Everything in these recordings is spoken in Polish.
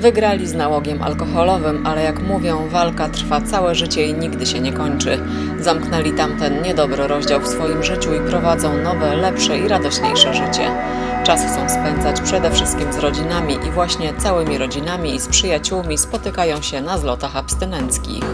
Wygrali z nałogiem alkoholowym, ale jak mówią, walka trwa całe życie i nigdy się nie kończy. Zamknęli tamten niedobry rozdział w swoim życiu i prowadzą nowe, lepsze i radośniejsze życie. Czas chcą spędzać przede wszystkim z rodzinami i właśnie całymi rodzinami i z przyjaciółmi spotykają się na zlotach abstynenckich.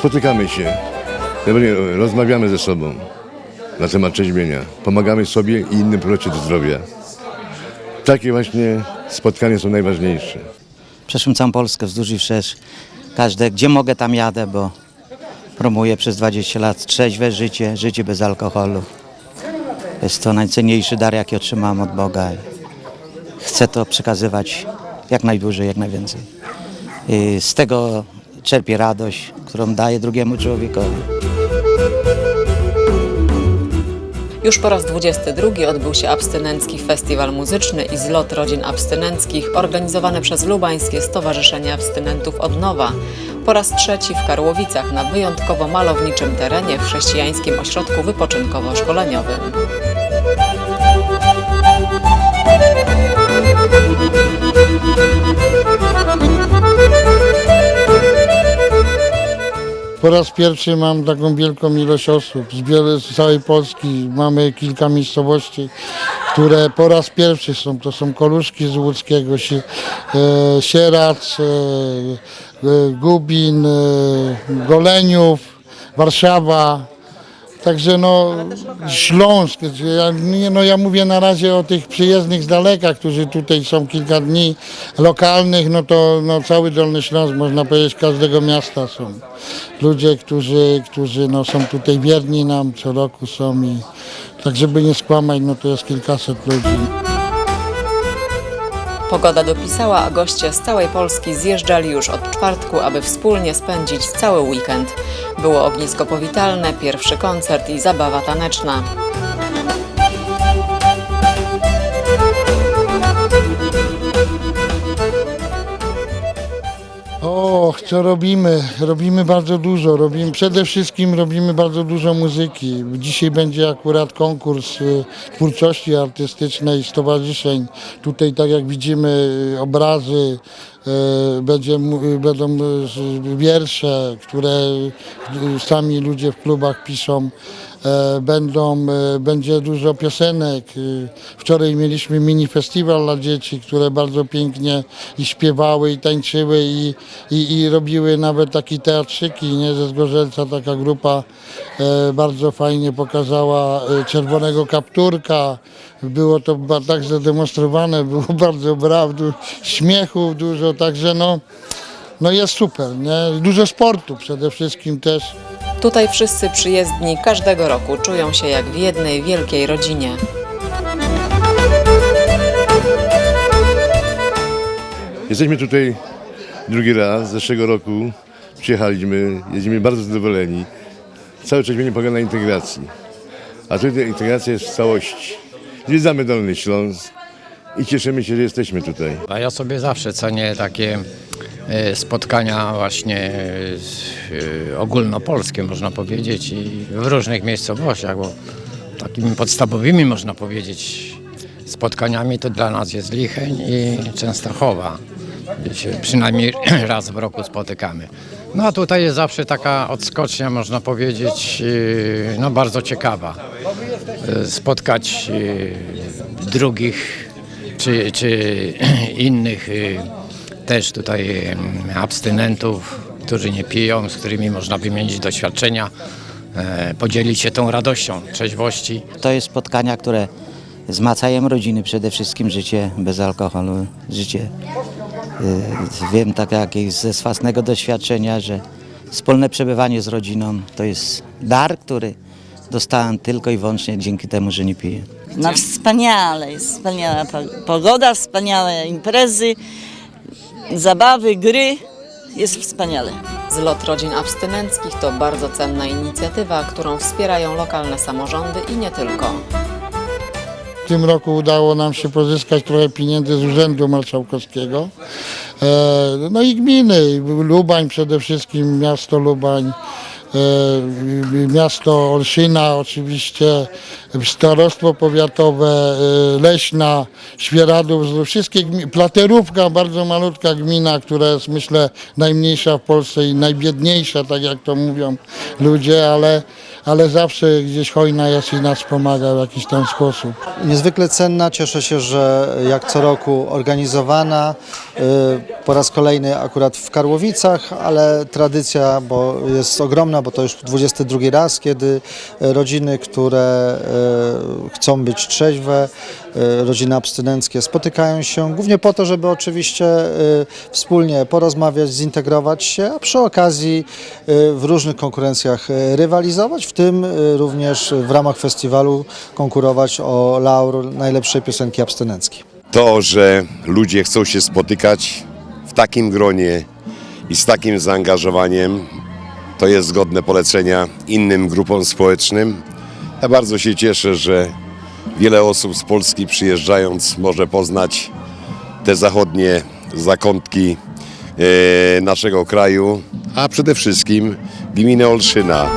Spotykamy się, rozmawiamy ze sobą na temat trzeźwienia. Pomagamy sobie i innym w powrocie do zdrowia. Takie właśnie spotkania są najważniejsze. Przeszłem całą Polskę wzdłuż i wszerz. Każde, gdzie mogę, tam jadę, bo promuję przez 20 lat trzeźwe życie, życie bez alkoholu. Jest to najcenniejszy dar, jaki otrzymałem od Boga. Chcę to przekazywać jak najdłużej, jak najwięcej. I z tego czerpię radość, którą daję drugiemu człowiekowi. Już po raz 22 odbył się abstynencki festiwal muzyczny i zlot rodzin abstynenckich organizowany przez Lubańskie Stowarzyszenie Abstynentów od Nowa. Po raz trzeci w Karłowicach na wyjątkowo malowniczym terenie w chrześcijańskim ośrodku wypoczynkowo-szkoleniowym. Po raz pierwszy mam taką wielką ilość osób z, z całej Polski. Mamy kilka miejscowości, które po raz pierwszy są. To są Koluszki z Łódzkiego, Sie, e, Sierac, e, e, Gubin, e, Goleniów, Warszawa. Także no Śląsk, ja, nie, no ja mówię na razie o tych przyjezdnych z daleka, którzy tutaj są kilka dni lokalnych, no to no, cały Dolny Śląsk, można powiedzieć, każdego miasta są. Ludzie, którzy, którzy no, są tutaj wierni nam, co roku są i tak żeby nie skłamać, no to jest kilkaset ludzi. Pogoda dopisała, a goście z całej Polski zjeżdżali już od czwartku, aby wspólnie spędzić cały weekend. Było ognisko powitalne, pierwszy koncert i zabawa taneczna. Co robimy? Robimy bardzo dużo. Robimy, przede wszystkim robimy bardzo dużo muzyki. Dzisiaj będzie akurat konkurs y, twórczości artystycznej stowarzyszeń. Tutaj, tak jak widzimy, y, obrazy, y, będzie, będą wiersze, które sami ludzie w klubach piszą. E, Będą, e, będzie dużo piosenek. Y, Wczoraj mieliśmy mini festiwal dla dzieci, które bardzo pięknie i śpiewały, i tańczyły, i, i, i robiły nawet takie teatrzyki. Nie? Ze Zgorzelca taka grupa e, bardzo fajnie pokazała e, czerwonego kapturka. Było to tak zademonstrowane, było bardzo braw, śmiechów dużo, także no, no jest super. Nie? Dużo sportu przede wszystkim też. Tutaj wszyscy przyjezdni każdego roku czują się jak w jednej wielkiej rodzinie. Jesteśmy tutaj drugi raz, z zeszłego roku przyjechaliśmy, jesteśmy bardzo zadowoleni. Całe trzeźwienie polega na integracji, a tutaj integracja jest w całości. Zwiedzamy Dolny Śląsk i cieszymy się, że jesteśmy tutaj. A ja sobie zawsze cenię takie spotkania właśnie e, ogólnopolskie, można powiedzieć, i w różnych miejscowościach, bo takimi podstawowymi, można powiedzieć, spotkaniami to dla nas jest Licheń i Częstochowa, gdzie się przynajmniej raz w roku spotykamy. No a tutaj jest zawsze taka odskocznia, można powiedzieć, e, no bardzo ciekawa. E, Spotkać e, drugich czy, czy innych też tutaj abstynentów, którzy nie piją, z którymi można wymienić doświadczenia, e, podzielić się tą radością trzeźwości. To jest spotkania, które wzmacają rodziny, przede wszystkim życie bez alkoholu, życie. y, Wiem tak jak ze własnego doświadczenia, że wspólne przebywanie z rodziną to jest dar, który dostałem tylko i wyłącznie dzięki temu, że nie piję. No wspaniale, jest wspaniała po- pogoda, wspaniałe imprezy, zabawy, gry, jest wspaniale. Zlot rodzin abstynenckich to bardzo cenna inicjatywa, którą wspierają lokalne samorządy i nie tylko. W tym roku udało nam się pozyskać trochę pieniędzy z Urzędu Marszałkowskiego E, No i gminy, Lubań przede wszystkim, miasto Lubań, miasto Olszyna oczywiście, starostwo powiatowe, e, Leśna, Świeradów, wszystkie Platerówka, bardzo malutka gmina, która jest myślę najmniejsza w Polsce i najbiedniejsza, tak jak to mówią ludzie, ale, ale zawsze gdzieś hojna jest i nas pomaga w jakiś ten sposób. Niezwykle cenna, cieszę się, że jak co roku organizowana, y, po raz kolejny akurat w Karłowicach, ale tradycja bo jest ogromna, bo to już 22 raz, kiedy rodziny, które y, chcą być trzeźwe, rodziny abstynenckie spotykają się głównie po to, żeby oczywiście y, wspólnie porozmawiać, zintegrować się, a przy okazji y, w różnych konkurencjach rywalizować, w tym również w ramach festiwalu konkurować o laur najlepszej piosenki abstynenckiej. to, że ludzie chcą się spotykać w takim gronie i z takim zaangażowaniem, to jest godne polecenia innym grupom społecznym. Ja bardzo się cieszę, że wiele osób z Polski przyjeżdżając może poznać te zachodnie zakątki e, naszego kraju, a przede wszystkim gminę Olszyna.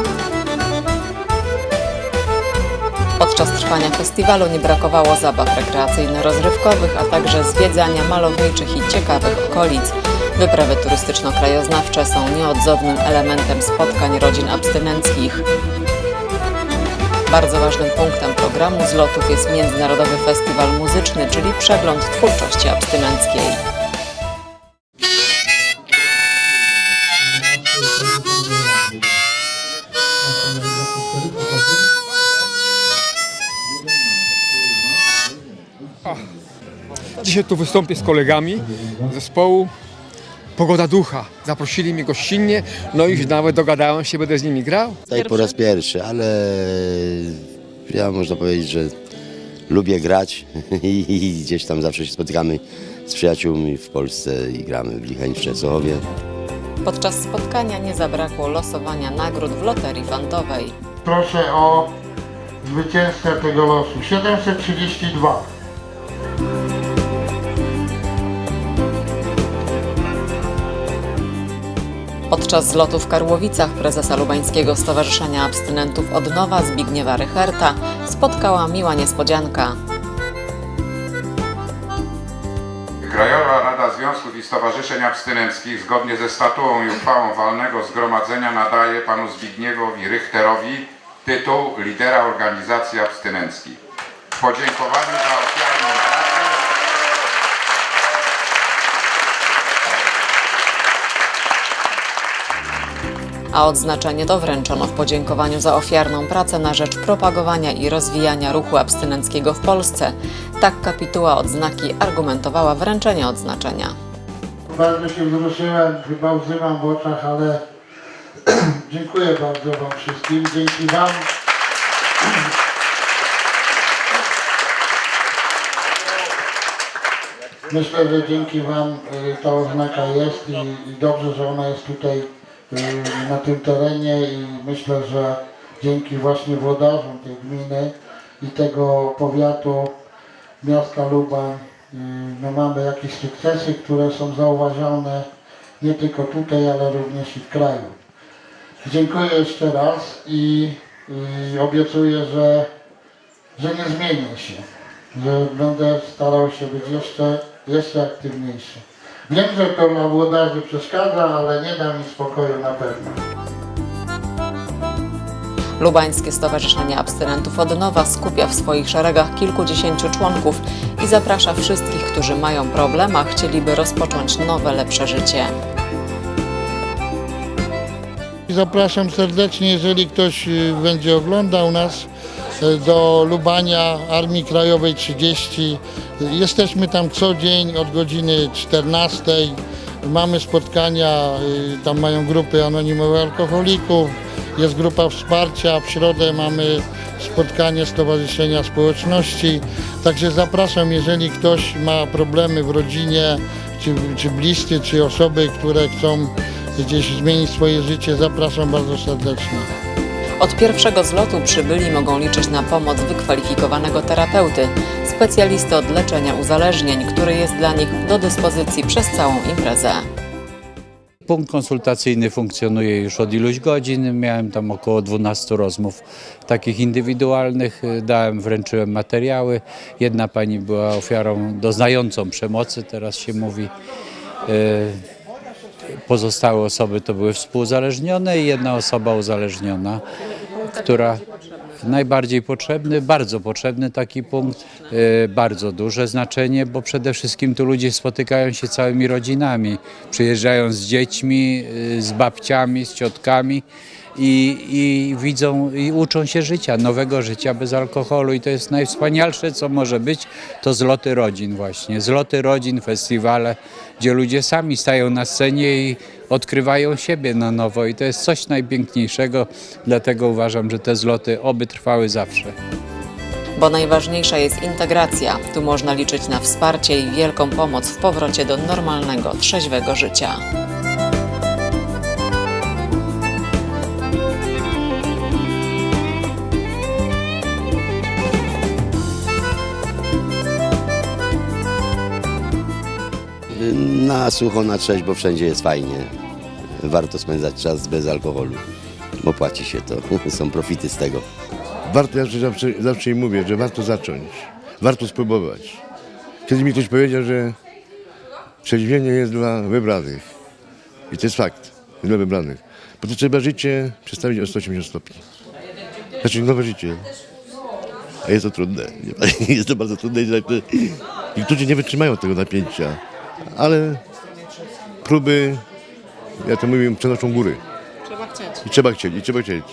Podczas trwania festiwalu nie brakowało zabaw rekreacyjno-rozrywkowych, a także zwiedzania malowniczych i ciekawych okolic. Wyprawy turystyczno-krajoznawcze są nieodzownym elementem spotkań rodzin abstynenckich. Bardzo ważnym punktem programu zlotów jest Międzynarodowy Festiwal Muzyczny, czyli przegląd twórczości abstynenckiej. Dzisiaj tu wystąpię z kolegami zespołu Pogoda Ducha. Zaprosili mnie gościnnie, no i nawet dogadałem się, będę z nimi grał. Tutaj po raz pierwszy, ale ja można powiedzieć, że lubię grać i gdzieś tam zawsze się spotykamy z przyjaciółmi w Polsce i gramy w Licheń w Częstochowie. Podczas spotkania nie zabrakło losowania nagród w loterii fantowej. Proszę o zwycięzcę tego losu. 732. Podczas zlotu w Karłowicach prezesa Lubańskiego Stowarzyszenia Abstynentów Odnowa Zbigniewa Rycherta spotkała miła niespodzianka. Krajowa Rada Związków i Stowarzyszeń Abstynenckich zgodnie ze statuą i uchwałą walnego zgromadzenia nadaje panu Zbigniewowi Richterowi tytuł lidera organizacji abstynenckich. W za ofiarną a odznaczenie to wręczono w podziękowaniu za ofiarną pracę na rzecz propagowania i rozwijania ruchu abstynenckiego w Polsce. Tak kapituła odznaki argumentowała wręczenie odznaczenia. Bardzo się wzruszyłem, chyba łzy w oczach, ale dziękuję bardzo Wam wszystkim. Dzięki Wam. Myślę, że dzięki Wam y, ta oznaka jest i, dobrze, że ona jest tutaj na tym terenie i myślę, że dzięki właśnie włodarzom tej gminy i tego powiatu miasta Lubań y, no mamy jakieś sukcesy, które są zauważone nie tylko tutaj, ale również i w kraju. Dziękuję jeszcze raz i, i obiecuję, że, że nie zmienię się, że będę starał się być jeszcze, jeszcze aktywniejszy. Wiem, że to włodarzy przeszkadza, ale nie da mi spokoju na pewno. Lubańskie Stowarzyszenie Abstynentów Odnowa skupia w swoich szeregach kilkudziesięciu członków i zaprasza wszystkich, którzy mają problem, a chcieliby rozpocząć nowe, lepsze życie. Zapraszam serdecznie, jeżeli ktoś y, będzie oglądał nas y, do Lubania Armii Krajowej 30. Y, Jesteśmy tam co dzień od godziny 14. Mamy spotkania, y, tam mają grupy anonimowych alkoholików, jest grupa wsparcia, w środę mamy spotkanie Stowarzyszenia Społeczności. Także zapraszam, jeżeli ktoś ma problemy w rodzinie, czy, czy bliscy, czy osoby, które chcą gdzieś zmienić swoje życie, zapraszam bardzo serdecznie. Od pierwszego zlotu przybyli mogą liczyć na pomoc wykwalifikowanego terapeuty, specjalisty od leczenia uzależnień, który jest dla nich do dyspozycji przez całą imprezę. Punkt konsultacyjny funkcjonuje już od iluś godzin. Miałem tam około 12 rozmów takich indywidualnych. Dałem, wręczyłem materiały. Jedna pani była ofiarą doznającą przemocy, teraz się mówi. E, Pozostałe osoby to były współuzależnione i jedna osoba uzależniona, która najbardziej potrzebny, bardzo potrzebny taki punkt, e, bardzo duże znaczenie, bo przede wszystkim tu ludzie spotykają się całymi rodzinami, przyjeżdżają z dziećmi, e, z babciami, z ciotkami i, i widzą i uczą się życia, nowego życia bez alkoholu. I to jest najwspanialsze, co może być, to zloty rodzin właśnie, zloty rodzin, festiwale, gdzie ludzie sami stają na scenie i odkrywają siebie na nowo i to jest coś najpiękniejszego, dlatego uważam, że te zloty oby trwały zawsze. Bo najważniejsza jest integracja. Tu można liczyć na wsparcie i wielką pomoc w powrocie do normalnego, trzeźwego życia. Na sucho, na trzeźwo, wszędzie jest fajnie. Warto spędzać czas bez alkoholu, bo płaci się to. Są profity z tego. Warto, ja zawsze, zawsze im mówię, że warto zacząć. Warto spróbować. Kiedyś mi ktoś powiedział, że trzeźwienie jest dla wybranych. I to jest fakt. Dla wybranych. Bo to trzeba życie przestawić o 180 stopni. Znaczy nowe życie. A jest to trudne. Jest to bardzo trudne. Niektórzy nie wytrzymają tego napięcia. Ale próby, ja to mówię, przenoszą góry. Trzeba chcieć. I trzeba chcieć, i trzeba chcieć.